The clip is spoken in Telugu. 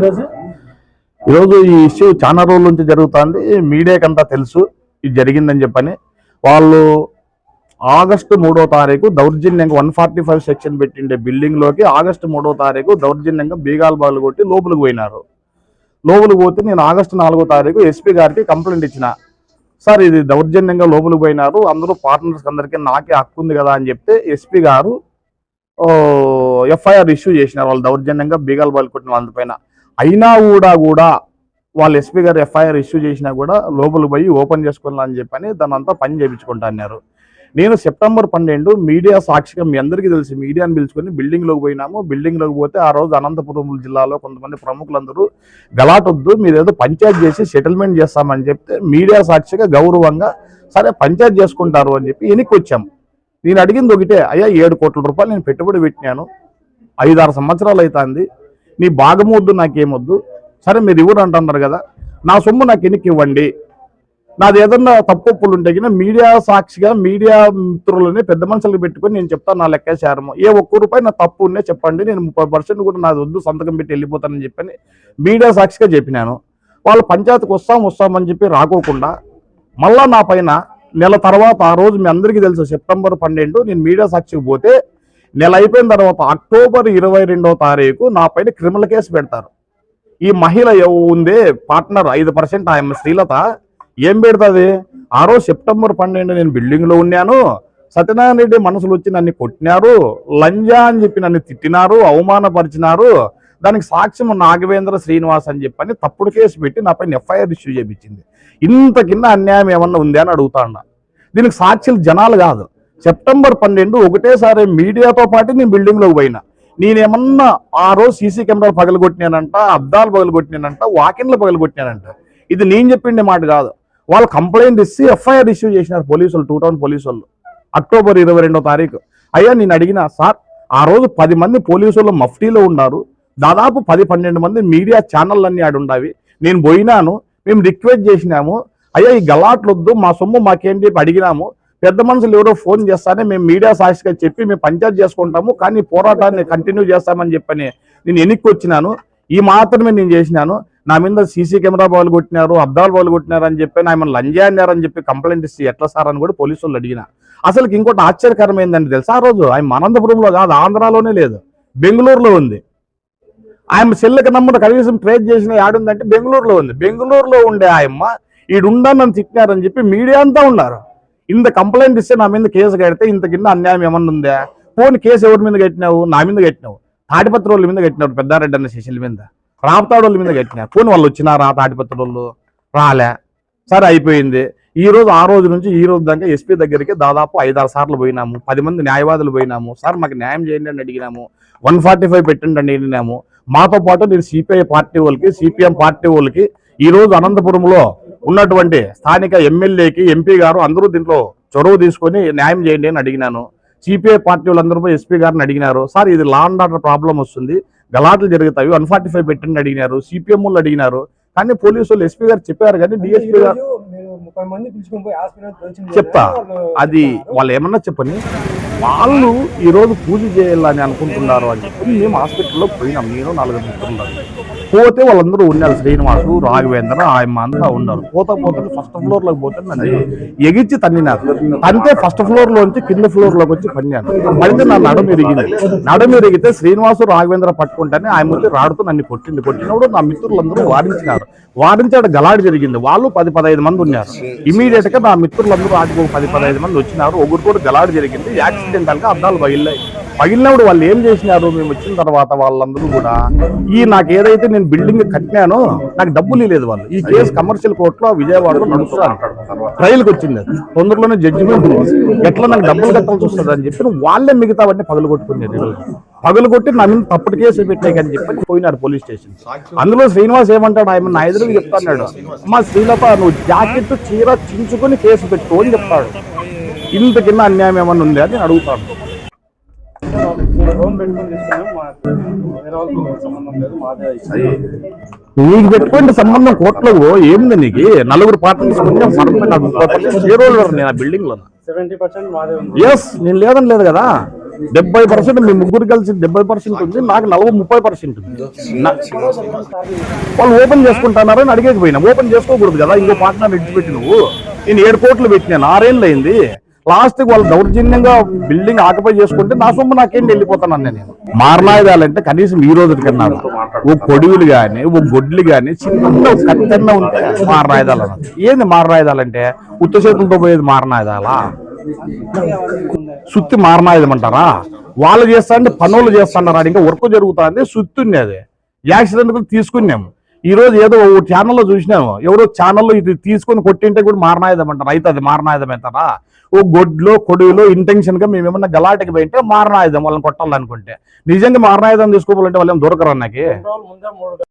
ఈరోజు? ఈరోజు ఈ ఇష్యూ చాలా రోజుల నుంచి జరుగుతుంది. మీడియాకంతా తెలుసు ఇది జరిగిందని చెప్పని. వాళ్ళు ఆగస్టు మూడో తారీఖు దౌర్జన్యంగా వన్ ఫార్టీ ఫైవ్ సెక్షన్ పెట్టిండే బిల్డింగ్లోకి ఆగస్టు మూడో తారీఖు దౌర్జన్యంగా బీగాలు బాగులు కొట్టి లోపలికి పోయినారు. లోపలికి పోతే నేను ఆగస్టు నాలుగో తారీఖు ఎస్పీ గారికి కంప్లైంట్ ఇచ్చిన. సార్ ఇది దౌర్జన్యంగా లోపలికి పోయినారు. అందరూ పార్ట్నర్స్ అందరికీ నాకే హక్కు ఉంది కదా అని చెప్తే ఎస్పీ గారు ఎఫ్ఐఆర్ ఇష్యూ చేసినారు. వాళ్ళు దౌర్జన్యంగా బీగాలు బాలు కొట్టిన వాళ్ళపైన. అయినా కూడా కూడా వాళ్ళు ఎస్పీ గారు ఎఫ్ఐఆర్ ఇష్యూ చేసినా కూడా లోపలికి పోయి ఓపెన్ చేసుకోవాలని చెప్పని దాని అంతా పని చేయించుకుంటా అన్నారు. నేను సెప్టెంబర్ పన్నెండు మీడియా సాక్షిగా మీ అందరికీ తెలిసి మీడియాని పిలుచుకొని బిల్డింగ్లోకి పోయినాము. బిల్డింగ్లోకి పోతే ఆ రోజు అనంతపురం జిల్లాలో కొంతమంది ప్రముఖులందరూ గలాటొద్దు మీరు ఏదో పంచాయత్ చేసి సెటిల్మెంట్ చేస్తామని చెప్తే మీడియా సాక్షిగా గౌరవంగా సరే పంచాయత్ చేసుకుంటారు అని చెప్పి వెనక్కి వచ్చాము నేను అడిగింది ఒకటే అయ్యా ఏడు కోట్ల రూపాయలు నేను పెట్టుబడి పెట్టినాను. ఐదారు సంవత్సరాలు అవుతుంది నీ భాగమొద్దు నాకేమొద్దు. సరే మీరు ఇవ్వరు అంటున్నారు కదా. నా సొమ్ము నాకు ఎన్నికి ఇవ్వండి? నాది ఏదన్నా తప్పులు ఉంటే గిన మీడియా సాక్షిగా మీడియా మిత్రులని పెద్ద మనుషులకు పెట్టుకొని నేను చెప్తాను నా లెక్కాచారము ఏ ఒక్క రూపాయి నా తప్పు ఉన్నే చెప్పండి నేను ముప్పై పర్సెంట్ కూడా నాది వద్దు సంతకం పెట్టి వెళ్ళిపోతానని చెప్పని మీడియా సాక్షిగా చెప్పినాను. వాళ్ళు పంచాయతీకి వస్తాం వస్తామని చెప్పి రాకోకుండా మళ్ళా నా పైన నెల తర్వాత ఆ రోజు మీ అందరికీ తెలుసు సెప్టెంబర్ పన్నెండు నేను మీడియా సాక్షికి పోతే నెల అయిపోయిన తర్వాత అక్టోబర్ ఇరవై రెండవ తారీఖు నా పైన క్రిమినల్ కేసు పెడతారు. ఈ మహిళ ఎవ- ఉందే పార్ట్నర్ ఐదు పర్సెంట్ ఆమె శ్రీలత. ఏం పెడుతుంది? ఆ రోజు సెప్టెంబర్ పన్నెండు నేను బిల్డింగ్లో ఉన్నాను. సత్యనారాయణ రెడ్డి మనసులు వచ్చి నన్ను కొట్టినారు. లంజా అని చెప్పి నన్ను తిట్టినారు అవమానపరిచినారు. దానికి సాక్ష్యం నాగవేంద్ర శ్రీనివాస్ అని చెప్పని తప్పుడు కేసు పెట్టి నా పైన ఎఫ్ఐఆర్ ఇష్యూ చేయించింది ఇంత కింద అన్యాయం ఏమన్నా ఉంది అని అడుగుతాండ. దీనికి సాక్షులు జనాలు కాదు. సెప్టెంబర్ పన్నెండు ఒకటేసారి మీడియాతో పాటు నేను బిల్డింగ్లోకి పోయినా. నేనేమన్నా ఆ రోజు సీసీ కెమెరాలు పగలగొట్టినానంట అద్దాలు పగలగొట్టినానంట వాకిన్లు పగలగొట్టినానంట. ఇది నేను చెప్పిండే మాట కాదు. వాళ్ళు కంప్లైంట్ ఇచ్చి ఎఫ్ఐఆర్ ఇష్యూ చేసినారు పోలీసులు టూ టౌన్ పోలీసు వాళ్ళు అక్టోబర్ ఇరవై రెండో తారీఖు. అయ్యా నేను అడిగిన సార్ ఆ రోజు పది మంది పోలీసులు మఫ్టీలో ఉన్నారు. దాదాపు పది పన్నెండు మంది మీడియా ఛానళ్ళన్నీ ఆడు ఉండవి నేను పోయినాను మేము రిక్వెస్ట్ చేసినాము. అయ్యా ఈ గలాట్లు వద్దు మా సొమ్ము మాకేంటి చెప్పి అడిగినాము. పెద్ద మనుషులు ఎవరో ఫోన్ చేస్తానే మేము మీడియా సాక్షిగా చెప్పి మేము పంచాయత్ చేసుకుంటాము కానీ పోరాటాన్ని కంటిన్యూ చేస్తామని చెప్పని నేను వెనక్కి వచ్చినాను ఈ మాత్రమే నేను చేసినాను. నా మీద సీసీ కెమెరా బాల్ కొట్టినారు అద్దాలు బాల్ కొట్టినారు అని చెప్పి ఆయన లంజా అన్నారని చెప్పి కంప్లైంట్ ఇస్తే ఎట్లా సార్ అని కూడా పోలీసు వాళ్ళు అడిగిన. అసలు ఇంకోటి ఆశ్చర్యకరం ఏంటంటే తెలుసా? ఆ రోజు ఆయన అనంతపురంలో కాదు ఆంధ్రాలోనే లేదు బెంగళూరులో ఉంది. ఆయన సెల్లుకి నంబర్ కనీసం ట్రేస్ చేసిన యాడుందంటే బెంగళూరులో ఉంది. బెంగళూరులో ఉండే ఆయమ్మ ఈడుండా నన్ను తిట్టినారని చెప్పి మీడియా అంతా ఉన్నారు. ఇంత కంప్లైంట్ ఇస్తే నా మీద కేసు కడితే ఇంత కింద అన్యాయం ఏమన్నా ఉందా? పోనీ కేసు ఎవరి మీద కట్టినావు? నా మీద కట్టినావు. తాడిపత్రి వాళ్ళ మీద కట్టినారు పెద్దారెడ్డి అన్న శిష్యుల మీద. రాపతాడు వాళ్ళ మీద కట్టినారు పోనీ వాళ్ళు వచ్చినారా తాడిపత్రి వాళ్ళు రాలే. సరే అయిపోయింది. ఈ రోజు ఆ రోజు నుంచి ఈ రోజు దాకా ఎస్పీ దగ్గరికి దాదాపు ఐదారు సార్లు పోయినాము. పది మంది న్యాయవాదులు పోయినాము. సార్ మాకు న్యాయం చేయండి అని అడిగినాము. వన్ ఫార్టీ ఫైవ్ పెట్టండి అని అడిగినాము. మాతో పాటు నేను సిపిఐ పార్టీ వాళ్ళకి సిపిఎం పార్టీ వాళ్ళకి ఈ రోజు అనంతపురంలో ఉన్నటువంటి స్థానిక ఎమ్మెల్యేకి ఎంపీ గారు అందరూ దీంట్లో చొరవ తీసుకొని న్యాయం చేయండి అని అడిగినాను. సిపిఐ పార్టీ వాళ్ళందరూ ఎస్పీ గారిని అడిగినారు. సార్ ఇది లా అండ్ ఆర్డర్ ప్రాబ్లం వస్తుంది. గలాట్లు జరుగుతాయి. వన్ ఫార్టీ ఫైవ్ పెట్టండి అడిగినారు. సిపిఎం వాళ్ళు అడిగినారు. కానీ పోలీసు వాళ్ళు ఎస్పీ గారు చెప్పారు కానీ డిఎస్పీ గారు ఈరోజు చెప్తా. అది వాళ్ళు ఏమన్నా చెప్పని? వాళ్ళు ఈ రోజు పూజ చేయాలని అనుకుంటున్నారు అని చెప్పి మేము హాస్పిటల్లో పోయినాం. నేను నలుగురు మిత్రులు పోతే వాళ్ళందరూ ఉన్నారు. శ్రీనివాసు రాఘవేంద్ర ఆయమ్మ అంతా ఉన్నారు. పోతా పోతే ఫస్ట్ ఫ్లోర్లోకి పోతే నన్ను ఎగిచ్చి తన్నినారు. అంతే ఫస్ట్ ఫ్లోర్ లోంచి కింద ఫ్లోర్లోకి వచ్చి పన్నాను పడితే నా నడుము ఇరిగింది నడుము ఇరిగితే శ్రీనివాసు రాఘవేంద్ర పట్టుకుంటేనే ఆయన వచ్చి రాడుతూ నన్ను కొట్టింది కొట్టినప్పుడు నా మిత్రులందరూ వారించినారు. వారించాడు గలాడి జరిగింది. వాళ్ళు పది పదహైదు మంది ఉన్నారు. ఇమీడియట్గా నా మిత్రులందరూ ఆటికి పది పదహైదు మంది వచ్చినారు. ఒకరితో గలాడి జరిగింది. యాక్సిడెంటల్గా అద్దాలు పగిలినాయి పగిలినప్పుడు వాళ్ళు ఏం చేసినారు? మేము వచ్చిన తర్వాత వాళ్ళందరూ కూడా ఈ నాకు ఏదైతే నేను బిల్డింగ్ కట్టినానో నాకు డబ్బులు లేదు వాళ్ళు. ఈ కేసు కమర్షియల్ కోర్టులో విజయవాడలో నడుస్తారు ట్రయల్కి వచ్చింది. అది. తొందరలోనే జడ్జిమెంట్ ఎట్లా నాకు డబ్బులు కట్టాల్సి వస్తుంది అని చెప్పి వాళ్ళే మిగతావన్నీ పగలు కొట్టుకునేది పగలు కొట్టి నా మీద తప్పుడు కేసు అని చెప్పి పోయినారు పోలీస్ స్టేషన్. అందులో శ్రీనివాస్ ఏమంటాడు? ఆయన నా ఎదురు చెప్తాడు అమ్మా శ్రీలత నువ్వు జాకెట్ చీర చించుకొని కేసు పెట్టు అని చెప్తాడు. ఇంత కింద అన్యాయం ఏమన్నా ఉంది? అని అడుగుతాడు. లోన్ పెట్టుకొని తీసుకున్నాం. మాకు వేరే వాళ్ళతో సంబంధం లేదు మాదే నీకు పెట్టుకుంటే సంబంధం కోర్టులో ఏంది నీకు? నలుగురు షేర్ హోల్డర్ నేను ఆ బిల్డింగ్లో సెవెంటీ పర్సెంట్ మాదే ఉంది. ఎస్ నేను లేదని లేదు కదా. డెబ్బై పర్సెంట్ మీ ముగ్గురు కలిసి డెబ్బై పర్సెంట్ ఉంది. నాకు నలభై ముప్పై పర్సెంట్ ఉంది. వాళ్ళు ఓపెన్ చేసుకుంటున్నారని అడిగేకపోయినా ఓపెన్ చేసుకోకూడదు కదా. ఇంకో పార్ట్నర్ విడిచిపెట్టి నువ్వు. నేను ఏడు కోట్లు పెట్టినాను ఆరేళ్ళు అయింది. లాస్ట్కి వాళ్ళు దౌర్జన్యంగా బిల్డింగ్ ఆక్యుపై చేసుకుంటే నా సొమ్ము నాకేం వెళ్ళిపోతానని నేను. మారణాయుధాలంటే కనీసం ఈ రోజు కన్నా ఓ కొడుగులు కానీ ఓ గొడ్లు కానీ చిన్న ఒక కత్తెన్న ఉంటే మారణాయుధాలు అన్నది. ఏంది మారణాయుధాలంటే ఉత్త చేతులతో పోయేది మారణాయుధాలా? సుత్తి మారణాయుధం అంటారా? వాళ్ళు చేస్తా అంటే పనులు చేస్తున్నారు ఇంకా వర్క్ జరుగుతుంది సుత్తి అది యాక్సిడెంట్ కూడా తీసుకున్నాము. ఈ రోజు ఏదో ఓ ఛానల్లో చూసినాము. ఎవరో ఛానల్లో ఇది తీసుకొని కొట్టింటే కూడా మారణాయుధం అంటారు అయితే అది మారణాయుధం అంటారా ఓ గొడ్లో కొడుగులో ఇంటెన్షన్గా మేము ఏమన్నా గలాటకి పోయింటే మారణాయుధం వాళ్ళని కొట్టాలనుకుంటే. నిజంగా మారణాయుధం తీసుకోవాలంటే వాళ్ళు ఏం దొరకరు అన్నకి?